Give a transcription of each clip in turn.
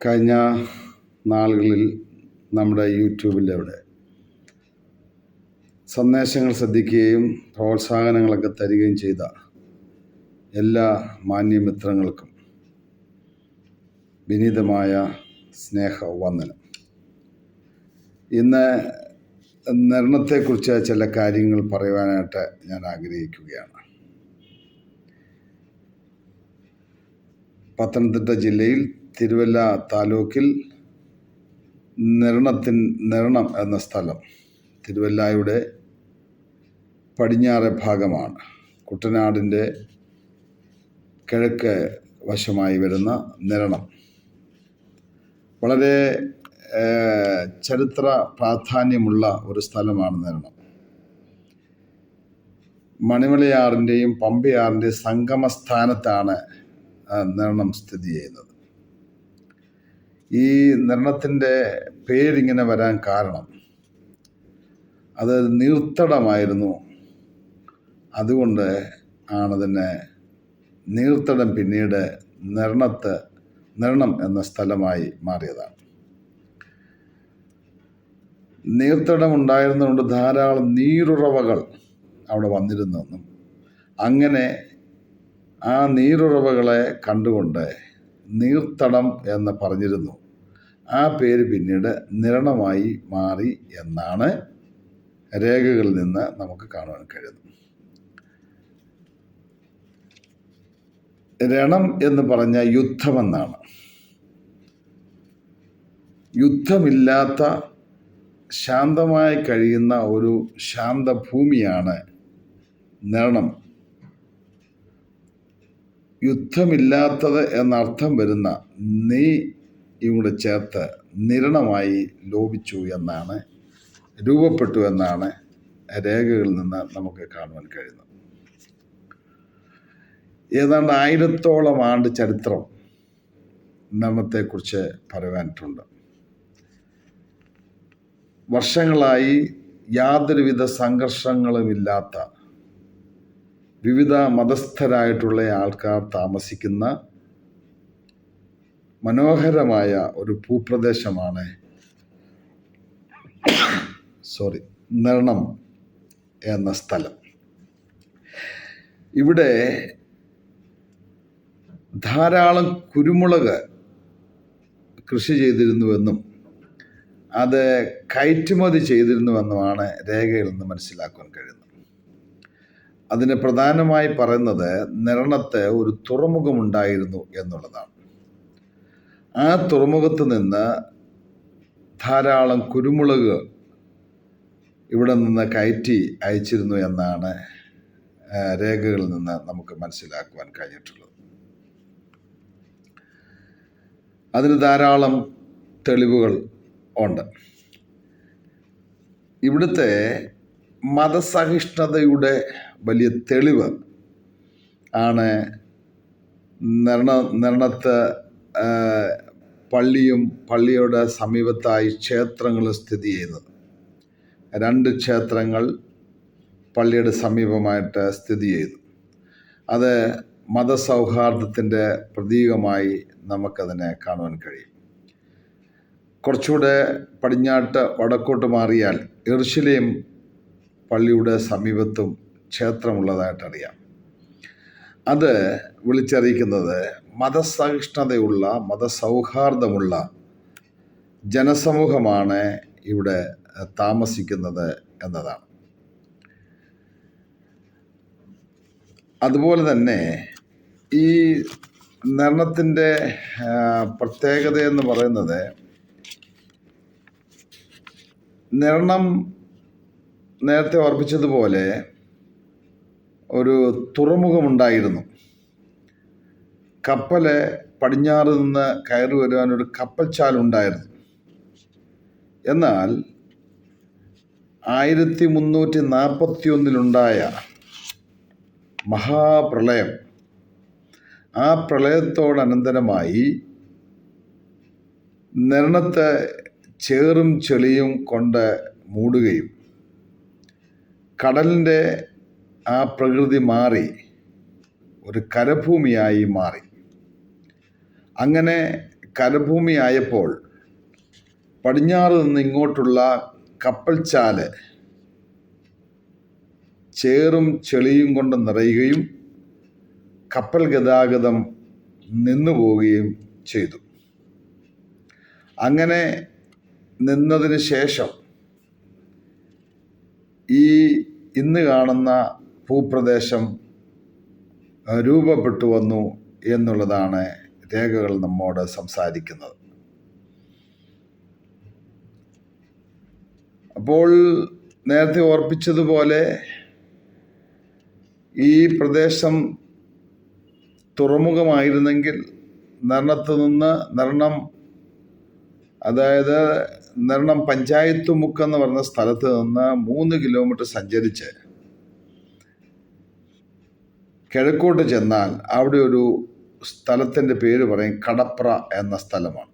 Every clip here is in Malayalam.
കഴിഞ്ഞ നാളുകളിൽ നമ്മുടെ യൂട്യൂബിലവിടെ സന്ദേശങ്ങൾ ശ്രദ്ധിക്കുകയും പ്രോത്സാഹനങ്ങളൊക്കെ തരികയും ചെയ്ത എല്ലാ മാന്യമിത്രങ്ങൾക്കും വിനീതമായ സ്നേഹ വന്ദനം ഇന്ന് നിർണത്തെക്കുറിച്ച് ചില കാര്യങ്ങൾ പറയുവാനായിട്ട് ഞാൻ ആഗ്രഹിക്കുകയാണ്. പത്തനംതിട്ട ജില്ലയിൽ തിരുവല്ല താലൂക്കിൽ നിർണത്തിൻ നിർണം എന്ന സ്ഥലം തിരുവല്ലായുടെ പടിഞ്ഞാറെ ഭാഗമാണ്. കുട്ടനാടിന്റെ കിഴക്ക് വശമായി വരുന്ന നിരണം വളരെ ചരിത്ര പ്രാധാന്യമുള്ള ഒരു സ്ഥലമാണ് നിരണം മണിമലയാറിന്റെയും പമ്പയാറിന്റെയും സംഗമ സ്ഥാനത്താണ് നിരണം സ്ഥിതി ചെയ്യുന്നത്. ഈ നിർണത്തിന്റെ പേരിങ്ങനെ വരാൻ കാരണം അത് നീർത്തടമായിരുന്നു. അതുകൊണ്ട് ആണതിനെ നീർത്തടം പിന്നീട് നിർണത്ത് നിർണം എന്ന സ്ഥലമായി മാറിയതാണ്. നീർത്തടം ഉണ്ടായിരുന്നതുകൊണ്ട് ധാരാളം നീരുറവകൾ അവിടെ വന്നിരുന്നെന്നും അങ്ങനെ ആ നീരുറവകളെ കണ്ടുകൊണ്ട് നീർത്തടം എന്ന് പറഞ്ഞിരുന്നു. ആ പേര് പിന്നീട് നിരണമായി മാറി എന്നാണ് രേഖകളിൽ നിന്ന് നമുക്ക് കാണുവാൻ കഴിയുന്നത്. രണം എന്ന് പറഞ്ഞ യുദ്ധമെന്നാണ്. യുദ്ധമില്ലാത്ത ശാന്തമായി കഴിയുന്ന ഒരു ശാന്തഭൂമിയാണ് നിരണം. യുദ്ധമില്ലാത്തത് എന്നർത്ഥം വരുന്ന നീ ഇവിടെ ചേർത്ത് നിരണമായി ലോപിച്ചു എന്നാണ് രൂപപ്പെട്ടു എന്നാണ് രേഖകളിൽ നിന്ന് നമുക്ക് കാണുവാൻ കഴിയുന്നത്. ഏതാണ്ട് ആയിരത്തോളം ആണ്ട് ചരിത്രം നിരണത്തെക്കുറിച്ച് പറയുവാനിട്ടുണ്ട് വർഷങ്ങളായി യാതൊരുവിധ സംഘർഷങ്ങളുമില്ലാത്ത വിവിധ മതസ്ഥരായിട്ടുള്ള ആൾക്കാർ താമസിക്കുന്ന മനോഹരമായ ഒരു ഭൂപ്രദേശമാണ് സോറി നിർണം എന്ന സ്ഥലം. ഇവിടെ ധാരാളം കുരുമുളക് കൃഷി ചെയ്തിരുന്നുവെന്നും അത് കയറ്റുമതി ചെയ്തിരുന്നുവെന്നുമാണ് രേഖയിൽ നിന്ന് മനസ്സിലാക്കാൻ കഴിയുന്നത്. അതിന് പ്രധാനമായി പറയുന്നത് നിരണത്ത് ഒരു തുറമുഖമുണ്ടായിരുന്നു എന്നുള്ളതാണ്. ആ തുറമുഖത്ത് നിന്ന് ധാരാളം കുരുമുളക് ഇവിടെ നിന്ന് കയറ്റി അയച്ചിരുന്നു എന്നാണ് രേഖകളിൽ നിന്ന് നമുക്ക് മനസ്സിലാക്കുവാൻ കഴിഞ്ഞിട്ടുള്ളത്. അതിന് ധാരാളം തെളിവുകൾ ഉണ്ട്. ഇവിടുത്തെ മതസഹിഷ്ണുതയുടെ വലിയ തെളിവ് ആണ് നിരണ നിരണത്ത് പള്ളിയും പള്ളിയുടെ സമീപത്തായി ക്ഷേത്രങ്ങളും സ്ഥിതി ചെയ്യുന്നത്. രണ്ട് ക്ഷേത്രങ്ങൾ പള്ളിയുടെ സമീപമായിട്ട് സ്ഥിതി ചെയ്തു അത് മതസൗഹാർദ്ദത്തിന്റെ പ്രതീകമായി നമുക്കതിനെ കാണുവാൻ കഴിയും. കുറച്ചുകൂടെ പടിഞ്ഞാട്ട് വടക്കോട്ട് മാറിയാൽ എർശിലേം പള്ളിയുടെ സമീപത്തും ക്ഷേത്രമുള്ളതായിട്ടറിയാം. അത് വിളിച്ചറിയിക്കുന്നത് മതസഹിഷ്ണുതയുള്ള മതസൗഹാർദ്ദമുള്ള ജനസമൂഹമാണ് ഇവിടെ താമസിക്കുന്നത് എന്നതാണ്. അതുപോലെ തന്നെ ഈ നിർണത്തിന്റെ പ്രത്യേകത എന്ന് പറയുന്നത് നിരണം നേരത്തെ ഓർപ്പിച്ചതുപോലെ ഒരു തുറമുഖമുണ്ടായിരുന്നു. കപ്പൽ പടിഞ്ഞാറ് നിന്ന് കയറി വരുവാനൊരു കപ്പൽച്ചാലുണ്ടായിരുന്നു. എന്നാൽ ആയിരത്തി മുന്നൂറ്റി നാൽപ്പത്തി ഒന്നിലുണ്ടായ മഹാപ്രളയം ആ പ്രളയത്തോടനന്തരമായി നിരണത്തെ ചേറും ചെളിയും കൊണ്ട് മൂടുകയും കടലിന്റെ ആ പ്രകൃതി മാറി ഒരു കരഭൂമിയായി മാറി. അങ്ങനെ കരഭൂമിയായപ്പോൾ പടിഞ്ഞാറ് നിന്ന് ഇങ്ങോട്ടുള്ള കപ്പൽച്ചാൽ ചേറും ചെളിയും കൊണ്ട് നിറയുകയും കപ്പൽ ഗതാഗതം നിന്നു പോവുകയും ചെയ്തു. അങ്ങനെ നിന്നതിന് ശേഷം ഈ ഇന്ന് കാണുന്ന ഭൂപ്രദേശം രൂപപ്പെട്ടു വന്നു എന്നുള്ളതാണ് രേഖകൾ നമ്മോട് സംസാരിക്കുന്നത്. അപ്പോൾ നേരത്തെ ഓർപ്പിച്ചതുപോലെ ഈ പ്രദേശം തുറമുഖമായിരുന്നെങ്കിൽ നരണത്തു നിന്ന് നരണം അതായത് നെർണം പഞ്ചായത്ത് മുക്ക് എന്ന് പറഞ്ഞ സ്ഥലത്ത് നിന്ന് മൂന്ന് കിലോമീറ്റർ സഞ്ചരിച്ച് കിഴക്കോട്ട് ചെന്നാൽ അവിടെ ഒരു സ്ഥലത്തിന്റെ പേര് പറയും കടപ്ര എന്ന സ്ഥലമാണ്.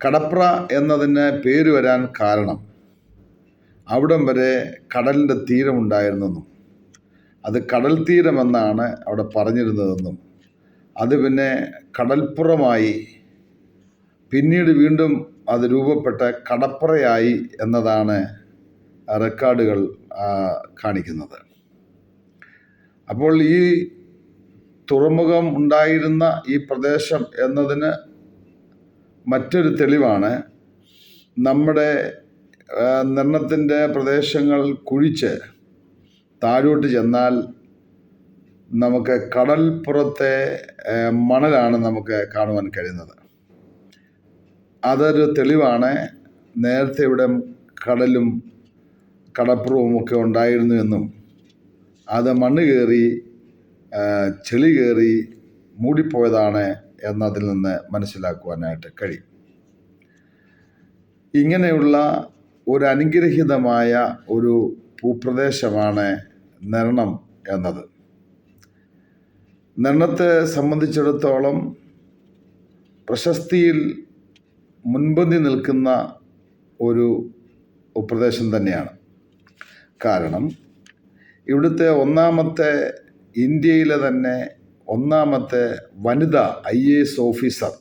കടപ്ര എന്നതിന് പേര് വരാൻ കാരണം അവിടം വരെ കടലിന്റെ തീരമുണ്ടായിരുന്നെന്നും അത് കടൽ തീരമെന്നാണ് അവിടെ പറഞ്ഞിരുന്നതെന്നും അത് പിന്നെ കടൽപ്പുറമായി പിന്നീട് വീണ്ടും അത് രൂപപ്പെട്ട കടപ്പുറയായി എന്നതാണ് റെക്കോർഡുകൾ കാണിക്കുന്നത്. അപ്പോൾ ഈ തുറമുഖം ഉണ്ടായിരുന്ന ഈ പ്രദേശം എന്നതിന് മറ്റൊരു തെളിവാണ് നമ്മുടെ നിർണത്തിന്റെ പ്രദേശങ്ങൾ കുഴിച്ച് താഴോട്ട് ചെന്നാൽ നമുക്ക് കടൽപ്പുറത്തെ മണലാണ് നമുക്ക് കാണുവാൻ കഴിയുന്നത്. അതൊരു തെളിവാണ്. നേരത്തെ ഇവിടെ കടലും കടപ്പുറവും ഒക്കെ ഉണ്ടായിരുന്നു എന്നും. അത് മണ്ണ് കയറി ചെളി കയറി മൂടിപ്പോയതാണ് എന്നതിൽ നിന്ന് മനസ്സിലാക്കുവാനായിട്ട് കഴിയും. ഇങ്ങനെയുള്ള ഒരു അനുഗ്രഹീതമായ ഒരു ഭൂപ്രദേശമാണ് നരണം എന്നത്. നരണത്തെ സംബന്ധിച്ചിടത്തോളം പ്രശസ്തിയിൽ മുൻപന്തി നിൽക്കുന്ന ഒരു പ്രദേശം തന്നെയാണ്. കാരണം ഇവിടുത്തെ ഒന്നാമത്തെ ഇന്ത്യയിലെ തന്നെ ഒന്നാമത്തെ വനിത ഐ എ എസ് ഓഫീസർ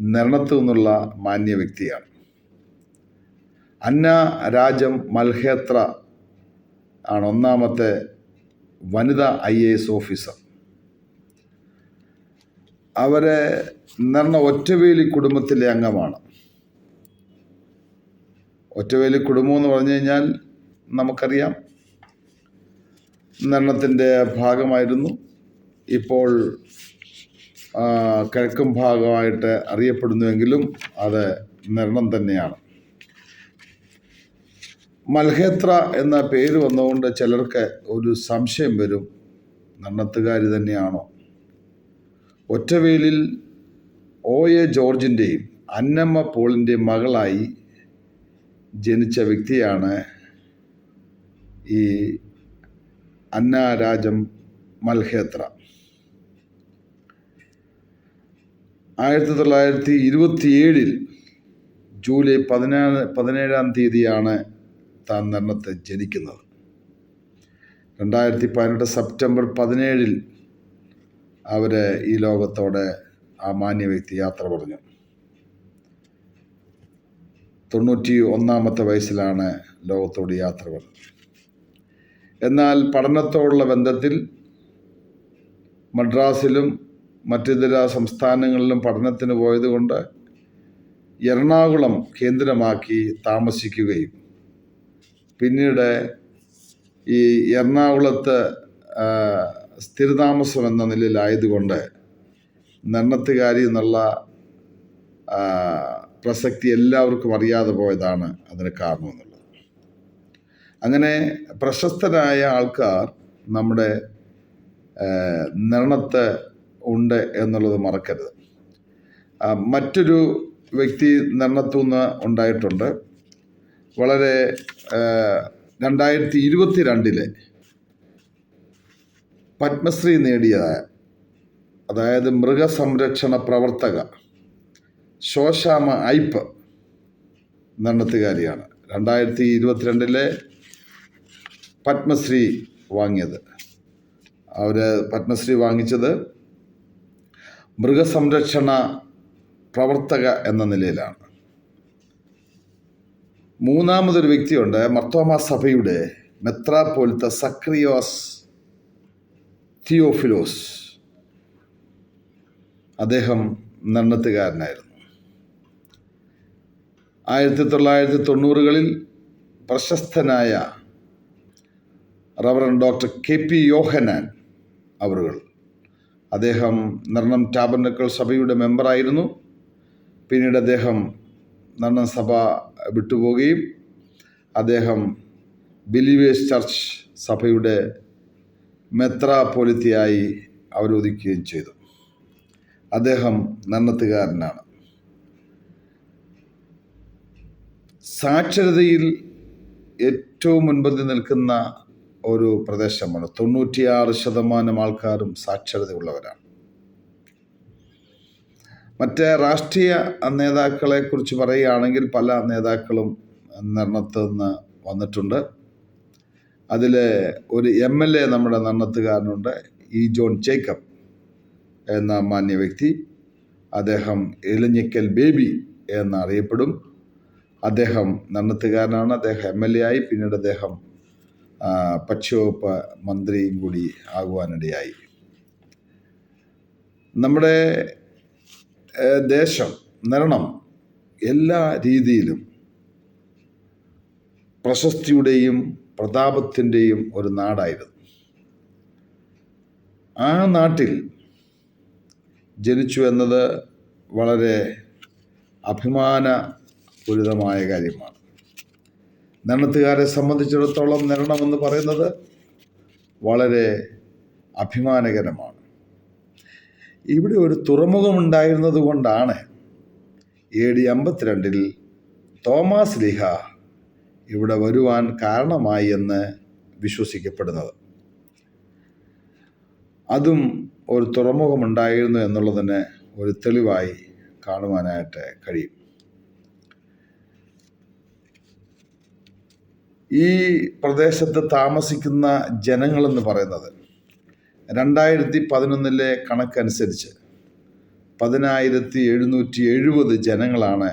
നിരണത്തു നിന്നുള്ള മാന്യ വ്യക്തിയാണ്. അന്ന രാജം മൽഹേത്ര ആണ് ഒന്നാമത്തെ വനിത ഐ എ എസ് ഓഫീസർ. അവരെ നിറഞ്ഞ ഒറ്റവേലി കുടുംബത്തിലെ അംഗമാണ്. ഒറ്റവേലി കുടുംബം എന്ന് പറഞ്ഞു കഴിഞ്ഞാൽ നമുക്കറിയാം നെർണത്തിന്റെ ഭാഗമായിരുന്നു. ഇപ്പോൾ കിഴക്കും ഭാഗമായിട്ട് അറിയപ്പെടുന്നുവെങ്കിലും അത് നിർണം തന്നെയാണ്. മൽഹേത്ര എന്ന പേര് വന്നുകൊണ്ട് ചിലർക്ക് ഒരു സംശയം വരും. നെർണത്തുകാരി തന്നെയാണോ? ഒറ്റവേലിൽ ഒ. എ. ജോർജിന്റെയും അന്നമ്മ പോളിന്റെയും മകളായി ജനിച്ച വ്യക്തിയാണ് ഈ അന്ന രാജം മൽഹേത്ര. ആയിരത്തി തൊള്ളായിരത്തി ഇരുപത്തിയേഴിൽ ജൂലൈ പതിനാറ് പതിനേഴാം തീയതിയാണ് താൻ നെർണത്ത് ജനിക്കുന്നത്. രണ്ടായിരത്തി പതിനെട്ട് സെപ്റ്റംബർ പതിനേഴിൽ അവർ ഈ ലോകത്തോടെ ആ മാന്യ വ്യക്തി യാത്ര പറഞ്ഞു. തൊണ്ണൂറ്റി ഒന്നാമത്തെ വയസ്സിലാണ് ലോകത്തോട് യാത്ര പറഞ്ഞത്. എന്നാൽ പഠനത്തോടുള്ള ബന്ധത്തിൽ മദ്രാസിലും മറ്റിതര സംസ്ഥാനങ്ങളിലും പഠനത്തിന് പോയതുകൊണ്ട് എറണാകുളം കേന്ദ്രമാക്കി താമസിക്കുകയും പിന്നീട് ഈ എറണാകുളത്ത് സ്ഥിരതാമസം എന്ന നിലയിലായതുകൊണ്ട് നെണ്ണത്തുകാരി എന്നുള്ള പ്രസക്തി എല്ലാവർക്കും അറിയാതെ പോയതാണ് അതിന് കാരണമെന്നുള്ളത്. അങ്ങനെ പ്രശസ്തരായ ആൾക്കാർ നമ്മുടെ ആ, ഉണ്ട് എന്നുള്ളത് മറക്കരുത്. മറ്റൊരു വ്യക്തി നെർണത്തുനിന്ന് ഉണ്ടായിട്ടുണ്ട്. വളരെ രണ്ടായിരത്തി ഇരുപത്തി രണ്ടിലെ പത്മശ്രീ നേടിയതായ അതായത് മൃഗസംരക്ഷണ പ്രവർത്തക ശോശാമ ഐപ്പ് നെണ്ണത്തുകാരിയാണ്. രണ്ടായിരത്തി ഇരുപത്തിരണ്ടിലെ പത്മശ്രീ വാങ്ങിയത്. അവർ പത്മശ്രീ വാങ്ങിച്ചത് മൃഗസംരക്ഷണ പ്രവർത്തക എന്ന നിലയിലാണ്. മൂന്നാമതൊരു വ്യക്തിയുണ്ട് മർത്തോമ സഭയുടെ മെത്രാപ്പോലിത്ത സക്രിയോസ് തിയോഫിലോസ്. അദ്ദേഹം നന്നത്തുകാരനായിരുന്നു. ആയിരത്തി തൊള്ളായിരത്തി തൊണ്ണൂറുകളിൽ പ്രശസ്തനായ reverend doctor K P Yohannan അവറുകൾ. അദ്ദേഹം നർണം ടാബർനക്കൾ സഭയുടെ മെമ്പറായിരുന്നു. പിന്നീട് അദ്ദേഹം നർണം സഭ വിട്ടുപോവുകയും അദ്ദേഹം ബിലീവേഴ്സ് ചർച്ച് സഭയുടെ മെത്രാപ്പൊലിത്തിയായി അവരോധിക്കുകയും ചെയ്തു. അദ്ദേഹം നന്നത്തുകാരനാണ്. സാക്ഷരതയിൽ ഏറ്റവും മുൻപന്തി നിൽക്കുന്ന ഒരു പ്രദേശമാണ്. തൊണ്ണൂറ്റിയാറ് ശതമാനം ആൾക്കാരും സാക്ഷരതയുള്ളവരാണ്. മറ്റേ രാഷ്ട്രീയ നേതാക്കളെ കുറിച്ച് പറയുകയാണെങ്കിൽ പല നേതാക്കളും നർണത്ത് നിന്ന് വന്നിട്ടുണ്ട്. അതിൽ ഒരു എം എൽ എ നമ്മുടെ നന്നത്തുകാരനുണ്ട് ഇ ജോൺ ജേക്കബ് എന്ന മാന്യ വ്യക്തി. അദ്ദേഹം എളിഞ്ഞിക്കൽ ബേബി എന്നറിയപ്പെടും. അദ്ദേഹം നന്നത്തുകാരനാണ്. അദ്ദേഹം എം എൽ എ ആയി. പിന്നീട് അദ്ദേഹം ഭക്ഷ്യവകുപ്പ് മന്ത്രിയും കൂടി ആകുവാനിടയായി. നമ്മുടെ ദേശം നിരണം എല്ലാ രീതിയിലും പ്രശസ്തിയുടെയും പ്രതാപത്തിന്റെയും ഒരു നാടായിരുന്നു. ആ നാട്ടിൽ ജനിച്ചു എന്നത് വളരെ അഭിമാനപൂരിതമായ കാര്യമാണ്. നിരണത്തുകാരെ സംബന്ധിച്ചിടത്തോളം എന്ന് പറയുന്നത് വളരെ അഭിമാനകരമാണ്. ഇവിടെ ഒരു തുറമുഖമുണ്ടായിരുന്നത് കൊണ്ടാണ് എ ഡി അമ്പത്തിരണ്ടിൽ തോമാസ് ലിഹ ഇവിടെ വരുവാൻ കാരണമായി എന്ന് വിശ്വസിക്കപ്പെടുന്നത്. അതും ഒരു തുറമുഖമുണ്ടായിരുന്നു എന്നുള്ളതിന് ഒരു തെളിവായി കാണുവാനായിട്ട് കഴിയും. ഈ പ്രദേശത്ത് താമസിക്കുന്ന ജനങ്ങളെന്ന് പറയുന്നത് രണ്ടായിരത്തി പതിനൊന്നിലെ കണക്കനുസരിച്ച് പതിനായിരത്തി എഴുന്നൂറ്റി എഴുപത് ജനങ്ങളാണ്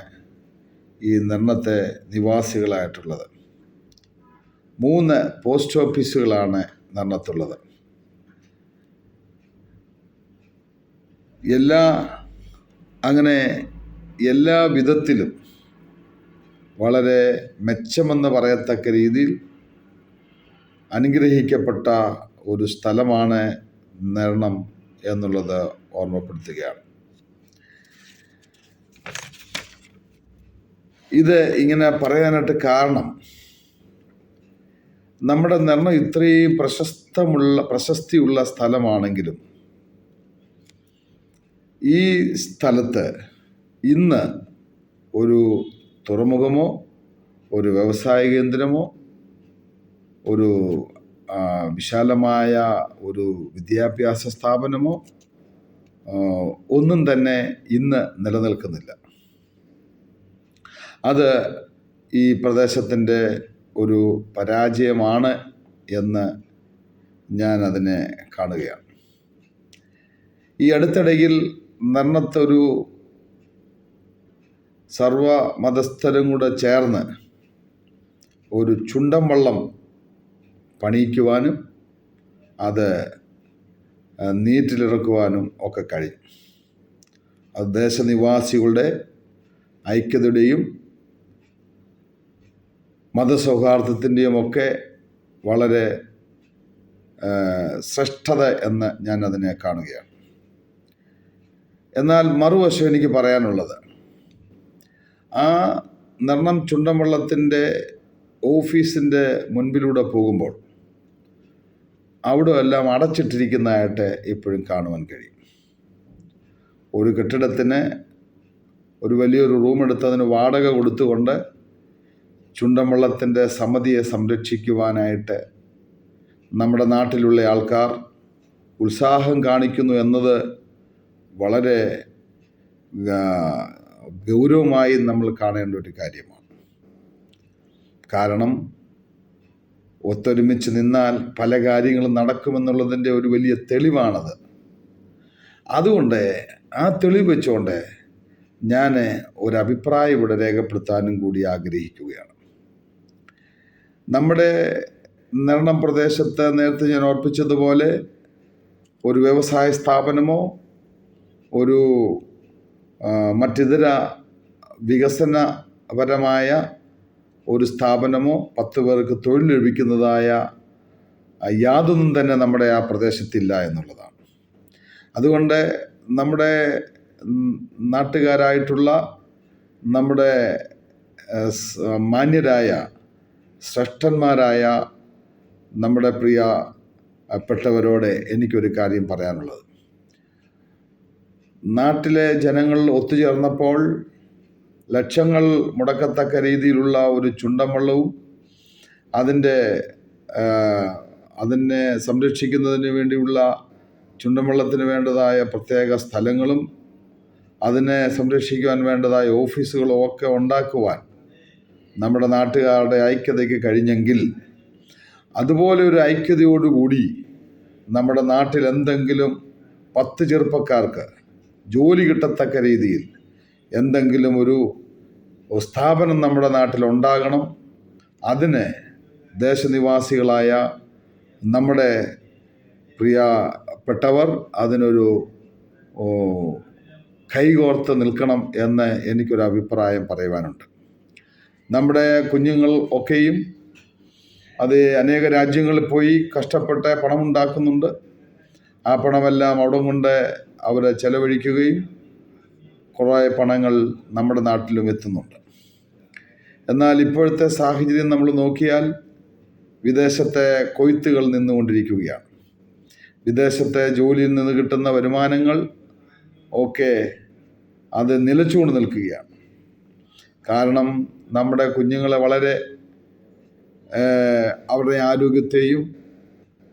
ഈ നിർണത്തെ നിവാസികളായിട്ടുള്ളത്. മൂന്ന് പോസ്റ്റ് ഓഫീസുകളാണ് നിർണത്തുള്ളത്. എല്ലാ അങ്ങനെ എല്ലാ വിധത്തിലും വളരെ മെച്ചമെന്ന് പറയത്തക്ക രീതിയിൽ അനുഗ്രഹിക്കപ്പെട്ട ഒരു സ്ഥലമാണ് നേരണം എന്നുള്ളത് ഓർമ്മപ്പെടുത്തുകയാണ്. ഇത് ഇങ്ങനെ പറയാനായിട്ട് കാരണം നമ്മുടെ നിർണം ഇത്രയും പ്രശസ്തമുള്ള പ്രശസ്തിയുള്ള സ്ഥലമാണെങ്കിലും ഈ സ്ഥലത്ത് ഇന്ന് ഒരു തുറമുഖമോ ഒരു വ്യവസായ കേന്ദ്രമോ ഒരു വിശാലമായ ഒരു വിദ്യാഭ്യാസ സ്ഥാപനമോ ഒന്നും തന്നെ ഇന്ന് നിലനിൽക്കുന്നില്ല. അത് ഈ പ്രദേശത്തിന്റെ ഒരു പരാജയമാണ് എന്ന് ഞാൻ അതിനെ കാണുകയാണ്. ഈ അടുത്തിടയിൽ നിർണത്തൊരു സർവ മതസ്ഥരും കൂടെ ചേർന്ന് ഒരു ചുണ്ടൻ വള്ളം പണിയിക്കുവാനും അത് നീറ്റിലിറക്കുവാനും ഒക്കെ കഴിയും. അത് ദേശനിവാസികളുടെ ഐക്യതയുടെയും മതസൗഹാർദ്ദത്തിന്റെയും ഒക്കെ വളരെ ശ്രേഷ്ഠത എന്ന് ഞാൻ അതിനെ കാണുകയാണ്. എന്നാൽ മറുവശം എനിക്ക് പറയാനുള്ളത് ആ നിർണം ചുണ്ടൻവള്ളത്തിന്റെ ഓഫീസിന്റെ മുൻപിലൂടെ പോകുമ്പോൾ അവിടെ എല്ലാം അടച്ചിട്ടിരിക്കുന്നതായിട്ട് ഇപ്പോഴും കാണുവാൻ കഴിയും. ഒരു കെട്ടിടത്തിന് ഒരു വലിയൊരു റൂം എടുത്തതിന് വാടക കൊടുത്തുകൊണ്ട് ചുണ്ടൻവള്ളത്തിന്റെ സമിതിയെ സംരക്ഷിക്കുവാനായിട്ട് നമ്മുടെ നാട്ടിലുള്ള ആൾക്കാർ ഉത്സാഹം കാണിക്കുന്നു എന്നത് വളരെ ഗൗരവമായി നമ്മൾ കാണേണ്ട ഒരു കാര്യമാണ്. കാരണം ഒത്തൊരുമിച്ച് നിന്നാൽ പല കാര്യങ്ങളും നടക്കുമെന്നുള്ളതിന്റെ ഒരു വലിയ തെളിവാണത്. അതുകൊണ്ട് ആ തെളിവ് വെച്ചുകൊണ്ട് ഞാൻ ഒരു അഭിപ്രായം ഇവിടെ രേഖപ്പെടുത്താനും കൂടി ആഗ്രഹിക്കുകയാണ്. നമ്മുടെ നിരണം പ്രദേശത്ത് നേരത്തെ ഞാൻ ഓർപ്പിച്ചതുപോലെ ഒരു വ്യവസായ സ്ഥാപനമോ ഒരു മറ്റിതര വികസനപരമായ ഒരു സ്ഥാപനമോ പത്ത് പേർക്ക് തൊഴിൽ ലഭിക്കുന്നതായ യാതൊന്നും തന്നെ നമ്മുടെ ആ പ്രദേശത്തില്ല എന്നുള്ളതാണ്. അതുകൊണ്ട് നമ്മുടെ നാട്ടുകാരായിട്ടുള്ള നമ്മുടെ മാന്യരായ ശ്രേഷ്ഠന്മാരായ നമ്മുടെ പ്രിയ പെട്ടവരോട് എനിക്കൊരു കാര്യം പറയാനുള്ളത്. നാട്ടിലെ ജനങ്ങൾ ഒത്തുചേർന്നപ്പോൾ ലക്ഷങ്ങൾ മുടക്കത്തക്ക രീതിയിലുള്ള ഒരു ചുണ്ടൻ വള്ളവും അതിന്റെ അതിനെ സംരക്ഷിക്കുന്നതിന് വേണ്ടിയുള്ള ചുണ്ടൻ വള്ളത്തിന് വേണ്ടതായ പ്രത്യേക സ്ഥലങ്ങളും അതിനെ സംരക്ഷിക്കുവാൻ വേണ്ടതായ ഓഫീസുകളും ഒക്കെ ഉണ്ടാക്കുവാൻ നമ്മുടെ നാട്ടുകാരുടെ ഐക്യതയ്ക്ക് കഴിഞ്ഞെങ്കിൽ അതുപോലെ ഒരു ഐക്യതയോടുകൂടി നമ്മുടെ നാട്ടിൽ എന്തെങ്കിലും പത്ത് ചെറുപ്പക്കാർക്ക് ജോലി കിട്ടത്തക്ക രീതിയിൽ എന്തെങ്കിലും ഒരു സ്ഥാപനം നമ്മുടെ നാട്ടിൽ ഉണ്ടാകണം അതിന് ദേശനിവാസികളായ നമ്മുടെ പ്രിയപ്പെട്ടവർ അതിനൊരു കൈകോർത്ത് നിൽക്കണം എന്ന് എനിക്കൊരു അഭിപ്രായം പറയുവാനുണ്ട്. നമ്മുടെ കുഞ്ഞുങ്ങൾ ഒക്കെയും അത് അനേക രാജ്യങ്ങളിൽ പോയി കഷ്ടപ്പെട്ട് പണമുണ്ടാക്കുന്നുണ്ട്. ആ പണമെല്ലാം അവിടെ കൊണ്ട് അവർ ചെലവഴിക്കുകയും കുറേ പണങ്ങൾ നമ്മുടെ നാട്ടിലും എത്തുന്നുണ്ട്. എന്നാൽ ഇപ്പോഴത്തെ സാഹചര്യം നമ്മൾ നോക്കിയാൽ വിദേശത്തെ കൊയ്ത്തുകൾ നിന്നുകൊണ്ടിരിക്കുകയാണ്. വിദേശത്തെ ജോലിയിൽ നിന്ന് കിട്ടുന്ന വരുമാനങ്ങൾ ഒക്കെ അത് നിലച്ചുകൊണ്ട് നിൽക്കുകയാണ്. കാരണം നമ്മുടെ കുഞ്ഞുങ്ങളെ വളരെ അവരുടെ ആരോഗ്യത്തെയും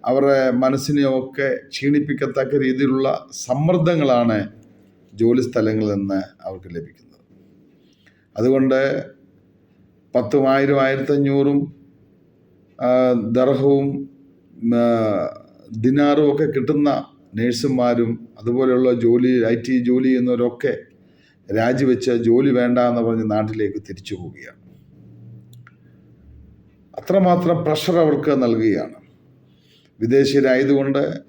അവരുടെ മനസ്സിനെയും ഒക്കെ ക്ഷീണിപ്പിക്കത്തക്ക രീതിയിലുള്ള സമ്മർദ്ദങ്ങളാണ് ജോലി സ്ഥലങ്ങളിൽ നിന്ന് അവർക്ക് ലഭിക്കുന്നത്. അതുകൊണ്ട് പത്തും ആയിരം ആയിരത്തഞ്ഞൂറും ദർഹവും ദിനാറും ഒക്കെ കിട്ടുന്ന നേഴ്സുമാരും അതുപോലെയുള്ള ജോലി ഐ ടി ജോലി ചെയ്യുന്നവരൊക്കെ രാജിവെച്ച് ജോലി വേണ്ട എന്ന് പറഞ്ഞ് നാട്ടിലേക്ക് തിരിച്ചു പോവുകയാണ്. അത്രമാത്രം പ്രഷർ അവർക്ക് നൽകുകയാണ്. വിദേശീയരായതുകൊണ്ട്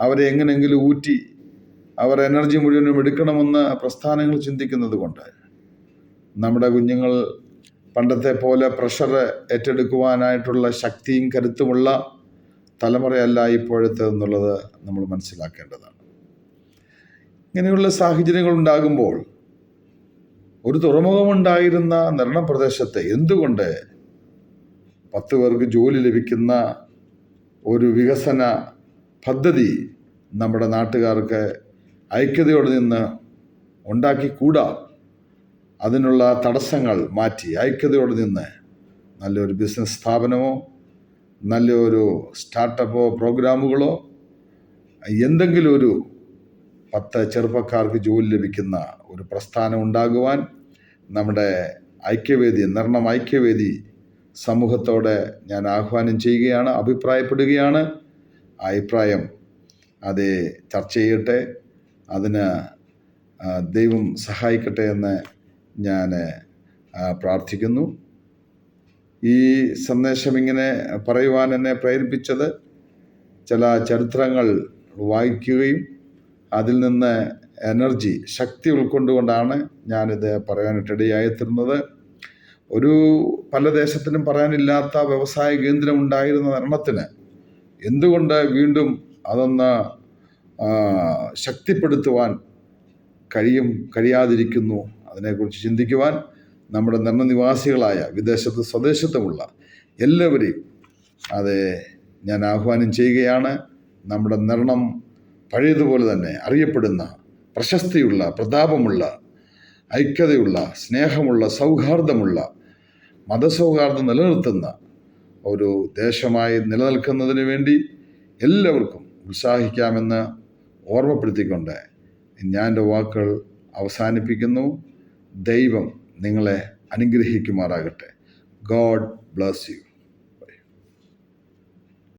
അവരെ എങ്ങനെയെങ്കിലും ഊറ്റി അവർ എനർജി മുഴുവനും എടുക്കണമെന്ന് പ്രസ്ഥാനങ്ങൾ ചിന്തിക്കുന്നത് കൊണ്ട് നമ്മുടെ കുഞ്ഞുങ്ങൾ പണ്ടത്തെ പോലെ പ്രഷർ ഏറ്റെടുക്കുവാനായിട്ടുള്ള ശക്തിയും കരുത്തുമുള്ള തലമുറയല്ല ഇപ്പോഴത്തെ എന്നുള്ളത് നമ്മൾ മനസ്സിലാക്കേണ്ടതാണ്. ഇങ്ങനെയുള്ള സാഹചര്യങ്ങൾ ഉണ്ടാകുമ്പോൾ ഒരു തുറമുഖമുണ്ടായിരുന്ന നിർണ പ്രദേശത്തെ എന്തുകൊണ്ട് പത്ത് പേർക്ക് ജോലി ലഭിക്കുന്ന ഒരു വികസന പദ്ധതി നമ്മുടെ നാട്ടുകാർക്ക് ഐക്യതയോടെ നിന്ന് ഉണ്ടാക്കിക്കൂടാ? അതിനുള്ള തടസ്സങ്ങൾ മാറ്റി ഐക്യതയോടെ നിന്ന് നല്ലൊരു ബിസിനസ് സ്ഥാപനമോ നല്ലൊരു സ്റ്റാർട്ടപ്പോ പ്രോഗ്രാമുകളോ എന്തെങ്കിലും ഒരു പത്ത് ചെറുപ്പക്കാർക്ക് ജോലി ലഭിക്കുന്ന ഒരു പ്രസ്ഥാനം ഉണ്ടാകുവാൻ നമ്മുടെ ഐക്യവേദി നിർണം ഐക്യവേദി സമൂഹത്തോടെ ഞാൻ ആഹ്വാനം ചെയ്യുകയാണ് അഭിപ്രായപ്പെടുകയാണ്. അഭിപ്രായം അത് ചർച്ച ചെയ്യട്ടെ. അതിന് ദൈവം സഹായിക്കട്ടെ എന്ന് ഞാൻ പ്രാർത്ഥിക്കുന്നു. ഈ സന്ദേശം ഇങ്ങനെ പറയുവാൻ എന്നെ പ്രേരിപ്പിച്ചത് ചില ചരിത്രങ്ങൾ വായിക്കുകയും അതിൽ നിന്ന് എനർജി ശക്തി ഉൾക്കൊണ്ടുകൊണ്ടാണ് ഞാനിത് പറയാനായിട്ടിടയായിത്തീർന്നത് ഒരു പല ദേശത്തിനും പറയാനില്ലാത്ത വ്യവസായ കേന്ദ്രം ഉണ്ടായിരുന്ന എണ്ണത്തിന് എന്തുകൊണ്ട് വീണ്ടും അതൊന്ന് ശക്തിപ്പെടുത്തുവാൻ കഴിയും കഴിയാതിരിക്കുന്നു? അതിനെക്കുറിച്ച് ചിന്തിക്കുവാൻ നമ്മുടെ നിർണനിവാസികളായ വിദേശത്ത് സ്വദേശത്തുമുള്ള എല്ലാവരെയും അത് ഞാൻ ആഹ്വാനം ചെയ്യുകയാണ്. നമ്മുടെ നിർണം പഴയതുപോലെ തന്നെ അറിയപ്പെടുന്ന പ്രശസ്തിയുള്ള പ്രതാപമുള്ള ഐക്യതയുള്ള സ്നേഹമുള്ള സൗഹാർദ്ദമുള്ള മതസൗഹാർദ്ദം നിലനിർത്തുന്ന ഒരു ദേശമായി നിലനിൽക്കുന്നതിന് വേണ്ടി എല്ലാവർക്കും ഉത്സാഹിക്കാമെന്ന് ഓർമ്മപ്പെടുത്തിക്കൊണ്ട് ഞാൻ എന്റെ വാക്കുകൾ അവസാനിപ്പിക്കുന്നു. ദൈവം നിങ്ങളെ അനുഗ്രഹിക്കുമാറാകട്ടെ. God bless you.